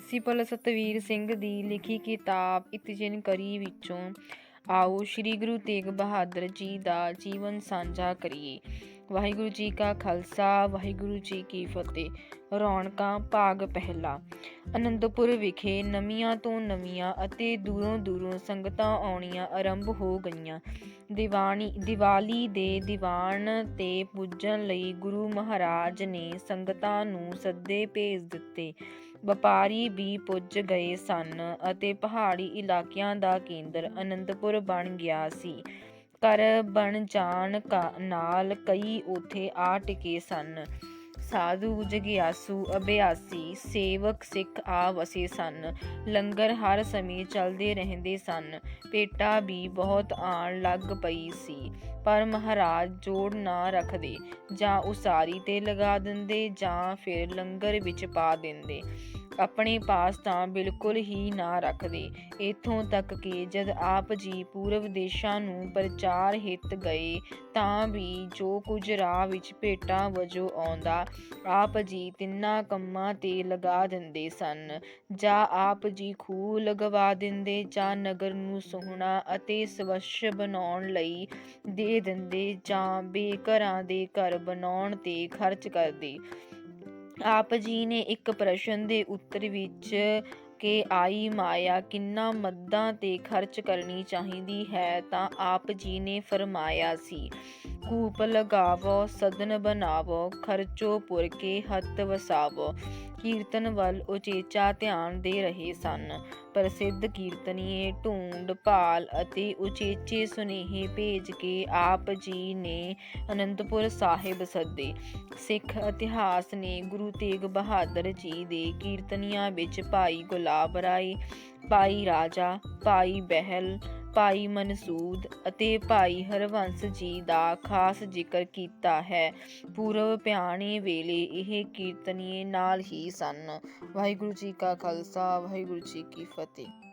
Principal Satveer Singh ਦੀ ਲਿਖੀ ਕਿਤਾਬ ਇਤਿਜਨ ਕਰੀ ਵਿੱਚੋਂ ਆਓ ਸ੍ਰੀ ਗੁਰੂ ਤੇਗ ਬਹਾਦਰ ਜੀ ਦਾ ਜੀਵਨ ਸਾਂਝਾ ਕਰੀਏ। ਵਾਹਿਗੁਰੂ ਜੀ ਕਾ ਖਾਲਸਾ, ਵਾਹਿਗੁਰੂ ਜੀ ਕੀ ਫਤਿਹ। ਰੌਣਕਾਂ ਭਾਗ ਪਹਿਲਾ। ਅਨੰਦਪੁਰ ਵਿਖੇ ਨਵੀਆਂ ਤੋਂ ਨਵੀਆਂ ਅਤੇ ਦੂਰੋਂ ਦੂਰੋਂ ਸੰਗਤਾਂ ਆਉਣੀਆਂ ਆਰੰਭ ਹੋ ਗਈਆਂ। ਦੀਵਾਨੀ, ਦੀਵਾਲੀ ਦੇ ਦੀਵਾਨ ਤੇ ਪੁੱਜਣ ਲਈ ਗੁਰੂ ਮਹਾਰਾਜ ਨੇ ਸੰਗਤਾਂ ਨੂੰ ਸੱਦੇ ਭੇਜ ਦਿੱਤੇ। ਵਪਾਰੀ ਵੀ ਪੁੱਜ ਗਏ ਸਨ ਅਤੇ ਪਹਾੜੀ ਇਲਾਕਿਆਂ ਦਾ ਕੇਂਦਰ ਅਨੰਦਪੁਰ ਬਣ ਗਿਆ ਸੀ। ਘਰ ਬਣ ਜਾਣ ਕਾ- ਨਾਲ ਕਈ ਉਥੇ ਆ ਟਿਕੇ ਸਨ। ਸਾਧੂ ਜਗਿਆਸੂ ਅਭਿਆਸੀ, ਸੇਵਕ ਸਿੱਖ ਆ ਵਸੇ ਸਨ। ਲੰਗਰ ਹਰ ਸਮੇਂ ਚੱਲਦੇ ਰਹਿੰਦੇ ਸਨ। ਪੇਟਾ ਵੀ ਬਹੁਤ ਆਣ ਲੱਗ ਪਈ ਸੀ। ਪਰ ਮਹਾਰਾਜ ਜੋੜ ਨਾ ਰੱਖਦੇ। ਜਾਂ ਉਸਾਰੀ ਤੇ ਲਗਾ ਦਿੰਦੇ ਜਾਂ ਫਿਰ ਲੰਗਰ ਵਿੱਚ ਪਾ ਦਿੰਦੇ। ਆਪਣੇ ਪਾਸ ਤਾਂ ਬਿਲਕੁਲ ਹੀ ਨਾ ਰੱਖਦੇ। ਇਥੋਂ ਤੱਕ ਕਿ ਜਦ ਆਪ ਜੀ ਪੂਰਬ ਦੇਸ਼ਾਂ ਨੂੰ ਪ੍ਰਚਾਰ ਹਿੱਤ ਗਏ, ਤਾਂ ਵੀ ਜੋ ਕੁਝ ਰਾਹ ਵਿੱਚ ਭੇਟਾਂ ਵਜੋਂ ਆਉਂਦਾ, ਆਪ ਜੀ ਤਿੰਨਾਂ ਕੰਮਾਂ ਤੇ ਲਗਾ ਦਿੰਦੇ ਸਨ। ਜਾਂ ਆਪ ਜੀ ਖੂਹ ਲਗਵਾ ਦਿੰਦੇ, ਜਾਂ ਨਗਰ ਨੂੰ ਸੋਹਣਾ ਅਤੇ ਸਵੱਛ ਬਣਾਉਣ ਲਈ ਦੇ ਦਿੰਦੇ, ਜਾਂ ਬੇਘਰਾਂ ਦੇ ਘਰ ਬਣਾਉਣ ਤੇ ਖਰਚ ਕਰਦੇ। ਆਪ ਜੀ ਨੇ ਇੱਕ ਪ੍ਰਸ਼ਨ ਦੇ ਉੱਤਰ ਵਿੱਚ ਕਿ ਆਈ ਮਾਇਆ ਕਿੰਨਾ ਮੱਦਾਂ ਤੇ ਖਰਚ ਕਰਨੀ ਚਾਹੀਦੀ ਹੈ, ਤਾਂ ਆਪ ਜੀ ਨੇ ਫਰਮਾਇਆ ਸੀ, ਕੂਪ ਲਗਾਵੋ, ਸਦਨ ਬਣਾਵੋ, ਖਰਚੋ ਪੁਰ ਕੇ ਹੱਥ ਵਸਾਵੋ। ਕੀਰਤਨ ਵੱਲ ਉਚੇਚਾ ਧਿਆਨ ਦੇ ਰਹੇ ਸਨ। ਪ੍ਰਸਿੱਧ ਕੀਰਤਨੀਏ, ਢੂੰਡ, ਭਾਲ ਅਤੇ ਉਚੇਚੇ ਸੁਨੇਹੇ ਭੇਜ ਕੇ ਆਪ ਜੀ ਨੇ ਅਨੰਦਪੁਰ ਸਾਹਿਬ ਸੱਦੇ। ਸਿੱਖ ਇਤਿਹਾਸ ਨੇ ਗੁਰੂ ਤੇਗ ਬਹਾਦਰ ਜੀ ਦੇ ਕੀਰਤਨੀਆਂ ਵਿੱਚ ਭਾਈ ਗੁਲਾਬ ਰਾਏ, ਭਾਈ ਰਾਜਾ, ਭਾਈ ਬਹਿਲ ਭਾਈ ਮਨਸੂਦ ਅਤੇ ਭਾਈ ਹਰਵੰਸ ਜੀ ਦਾ ਖਾਸ ਜ਼ਿਕਰ ਕੀਤਾ ਹੈ। ਪੂਰਵ ਪਿਆਣੇ ਵੇਲੇ ਇਹ ਕੀਰਤਨੀਏ ਨਾਲ ਹੀ ਸਨ। ਵਾਹਿਗੁਰੂ ਜੀ ਕਾ ਖਾਲਸਾ, ਵਾਹਿਗੁਰੂ ਜੀ ਕੀ ਫਤਿਹ।